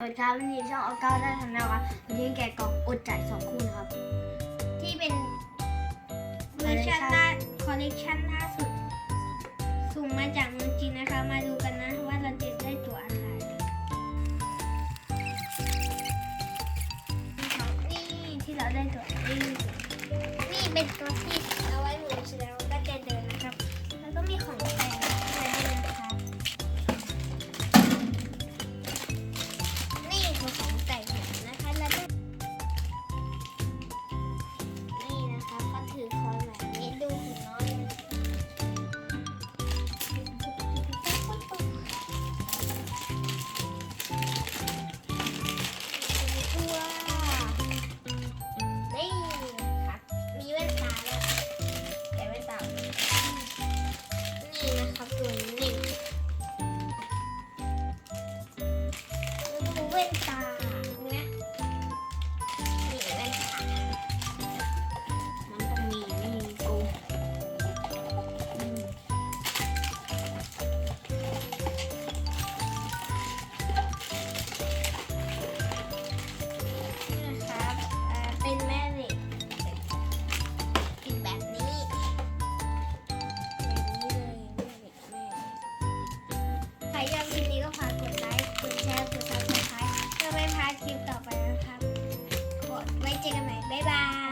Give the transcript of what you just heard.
สวัสดีครับวันนี้ช่องออก้าได้ทำแล้วครับวันนี้แกะกล่องอดจ่ายสองคู่นะครับ ที่เป็นเวอร์ชันล่าคอลเลกชันล่าสุดส่งมาจากเมืองจีนนะคะ มาดูกันนะว่าเราจะได้ตัวอะไรนี่ที่เราได้ตัวนี้นี่เป็นตัวที่เอาไว้หมุนเสร็จแล้วก็จะเดินนะครับ 为啥 Trên cơ.